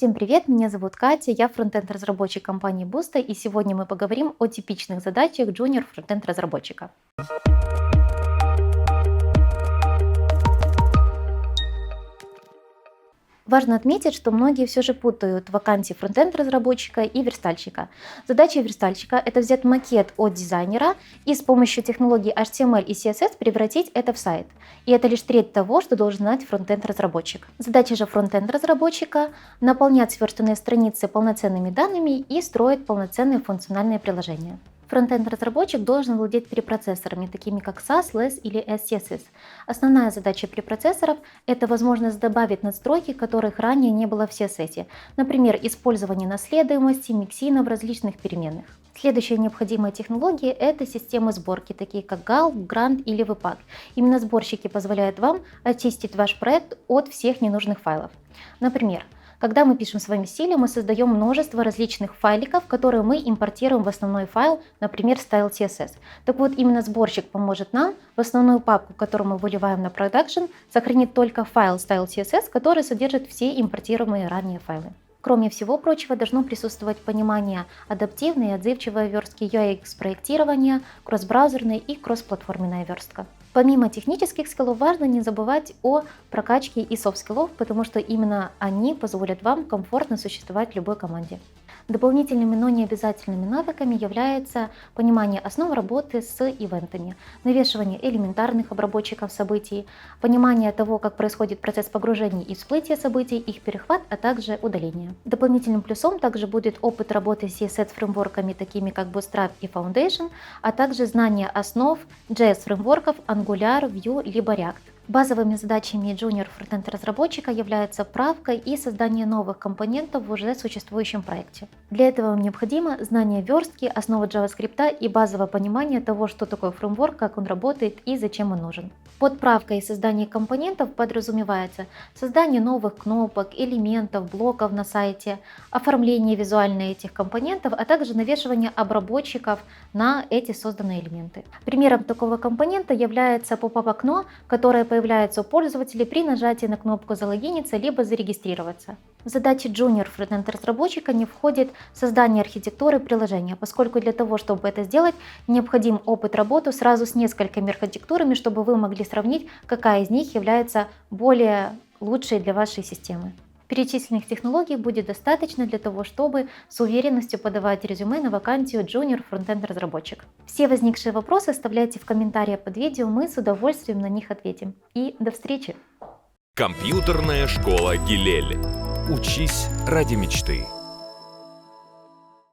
Всем привет, меня зовут Катя, я фронтенд разработчик компании Busta, и сегодня мы поговорим о типичных задачах junior фронтенд Важно отметить, что многие все же путают вакансии фронтенд-разработчика и верстальщика. Задача верстальщика – это взять макет от дизайнера и с помощью технологий HTML и CSS превратить это в сайт. И это лишь треть того, что должен знать фронтенд-разработчик. Задача же фронтенд-разработчика – наполнять сверстанные страницы полноценными данными и строить полноценные функциональные приложения. Фронтенд-разработчик должен владеть препроцессорами, такими как SAS, LESS или SCSS. Основная задача препроцессоров – это возможность добавить настройки, которых ранее не было в CSS. Например, использование наследуемости, миксина в различных переменных. Следующая необходимая технология – это системы сборки, такие как GALP, Grant или Webpack. Именно сборщики позволяют вам очистить ваш проект от всех ненужных файлов. Например, когда мы пишем с вами стили, мы создаем множество различных файликов, которые мы импортируем в основной файл, например, style.css. Так вот, именно сборщик поможет нам в основную папку, которую мы выливаем на продакшн, сохранить только файл style.css, который содержит все импортируемые ранее файлы. Кроме всего прочего, должно присутствовать понимание адаптивной и отзывчивой верстки UX-проектирования, кросс-браузерной и кроссплатформенная верстка. Помимо технических скиллов, важно не забывать о прокачке и софт-скиллов, потому что именно они позволят вам комфортно существовать в любой команде. Дополнительными, но не обязательными навыками является понимание основ работы с ивентами, навешивание элементарных обработчиков событий, понимание того, как происходит процесс погружения и всплытия событий, их перехват, а также удаление. Дополнительным плюсом также будет опыт работы с CSS-фреймворками, такими как Bootstrap и Foundation, а также знание основ JS-фреймворков Angular, Vue либо React. Базовыми задачами junior фронтенд разработчика являются правка и создание новых компонентов в уже существующем проекте. Для этого вам необходимо знание верстки, основы JavaScript и базовое понимание того, что такое фреймворк, как он работает и зачем он нужен. Под правкой и созданием компонентов подразумевается создание новых кнопок, элементов, блоков на сайте, оформление визуальной этих компонентов, а также навешивание обработчиков на эти созданные элементы. Примером такого компонента является поп-ап-окно, которое появляется появляется у пользователей при нажатии на кнопку «Залогиниться» либо «Зарегистрироваться». В задачи Junior фронтенд разработчика не входит создание архитектуры приложения, поскольку для того, чтобы это сделать, необходим опыт работы сразу с несколькими архитектурами, чтобы вы могли сравнить, какая из них является более лучшей для вашей системы. Перечисленных технологий будет достаточно для того, чтобы с уверенностью подавать резюме на вакансию Junior Frontend разработчик. Все возникшие вопросы оставляйте в комментариях под видео, мы с удовольствием на них ответим. И до встречи! Компьютерная школа Гилель. Учись ради мечты.